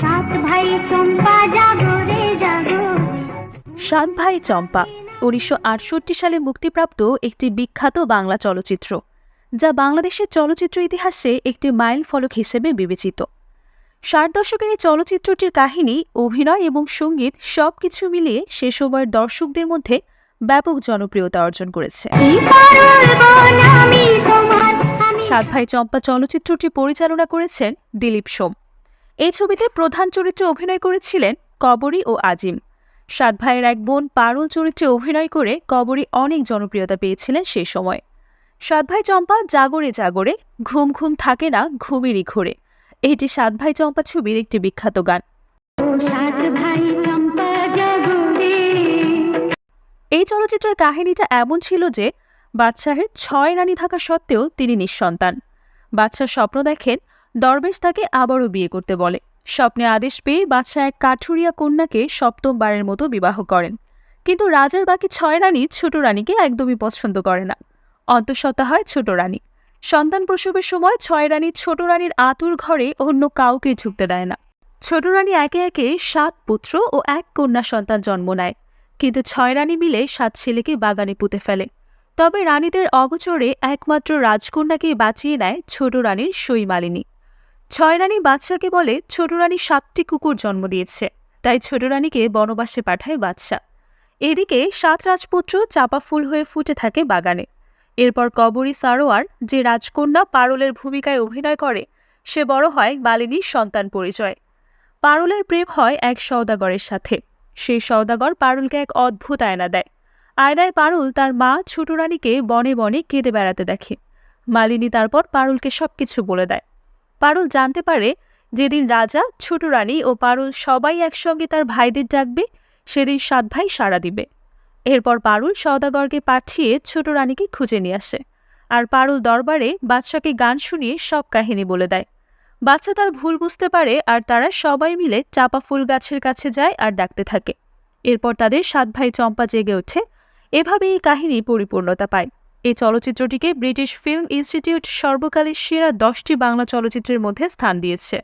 সাত ভাই চম্পা জাগো রে জাগো। সাত ভাই চম্পা উনিশশো আটষট্টি সালে মুক্তিপ্রাপ্ত একটি বিখ্যাত বাংলা চলচ্চিত্র যা বাংলাদেশের চলচ্চিত্র ইতিহাসে একটি মাইল ফলক হিসেবে বিবেচিত। ষাট দশকের এই চলচ্চিত্রটির কাহিনী অভিনয় এবং সংগীত সবকিছু মিলিয়ে সে সময়ের দর্শকদের মধ্যে ব্যাপক জনপ্রিয়তা অর্জন করেছে। সাত ভাই চম্পা চলচ্চিত্রটি পরিচালনা করেছেন দিলীপ সোম। এই ছবিতে প্রধান চরিত্রে অভিনয় করেছিলেন কবরী ও আজিম। সাত ভাইয়ের এক বোন পারুল চরিত্রে অভিনয় করে কবরী অনেক জনপ্রিয়তা পেয়েছিলেন সেই সময়। সাত ভাই চম্পা জাগরে জাগরে ঘুম ঘুম থাকে না ঘুমেরই ঘোরে। এটি সাত ভাই চম্পা ছবির একটি বিখ্যাত গান। এই চলচ্চিত্রের কাহিনীটা এমন ছিল যে বাদশাহের ছয় রানী থাকা সত্ত্বেও তিনি নিঃসন্তান। বাদশাহ স্বপ্ন দেখেন দরবেশ তাকে আবারও বিয়ে করতে বলে। স্বপ্নে আদেশ পেয়ে বাদশাহ এক কাঠুরিয়া কন্যাকে সপ্তমবারের মতো বিবাহ করেন। কিন্তু রাজার বাকি ছয় রানী ছোট রানীকে একদমই পছন্দ করে না। অন্তঃসত্ত্বা হয় ছোট রানী। সন্তান প্রসবের সময় ছয় রানী ছোট রানীর আতুর ঘরে অন্য কাউকে ঢুকতে দেয় না। ছোট রানী একে একে সাত পুত্র ও এক কন্যা সন্তান জন্ম নেয়। কিন্তু ছয় রানী মিলে সাত ছেলেকে বাগানে পুঁতে ফেলে। তবে রানীদের অগোচরে একমাত্র রাজকন্যাকে বাঁচিয়ে নেয় ছোট রানীর সইমালিনী ছয় রানী বাদশাকে বলে ছোট রানী সাতটি কুকুর জন্ম দিয়েছে, তাই ছোট রানীকে বনবাসে পাঠায় বাদশা এদিকে সাত রাজপুত্র চাপা ফুল হয়ে ফুটে থাকে বাগানে। এরপর কবরী সারোয়ার যে রাজকন্যা পারুলের ভূমিকায় অভিনয় করে, সে বড় হয় মালিনীর সন্তান পরিচয়। পারুলের প্রেম হয় এক সওদাগরের সাথে। সেই সওদাগর পারুলকে এক অদ্ভুত আয়না দেয়। আয়নায় পারুল তার মা ছোট রানীকে বনে বনে কেঁদে বেড়াতে দেখে। মালিনী তারপর পারুলকে সবকিছু বলে দেয়। পারুল জানতে পারে যেদিন রাজা, ছোট রানী ও পারুল সবাই একসঙ্গে তার ভাইদের ডাকবে, সেদিন সাত ভাই সাড়া দিবে। এরপর পারুল সওদাগরকে পাঠিয়ে ছোট রানীকে খুঁজে নিয়ে আসে আর পারুল দরবারে বাদশাকে গান শুনিয়ে সব কাহিনী বলে দেয়। বাচ্চা তার ভুল বুঝতে পারে আর তারা সবাই মিলে চাপা ফুল গাছের কাছে যায় আর ডাকতে থাকে। এরপর তাদের সাত ভাই চম্পা জেগে ওঠে। এভাবে এই কাহিনী পরিপূর্ণতা পায়। এই চলচ্চিত্রটিকে ব্রিটিশ ফিল্ম ইনস্টিটিউট সর্বকালের সেরা দশটি বাংলা চলচ্চিত্রের মধ্যে স্থান দিয়েছে।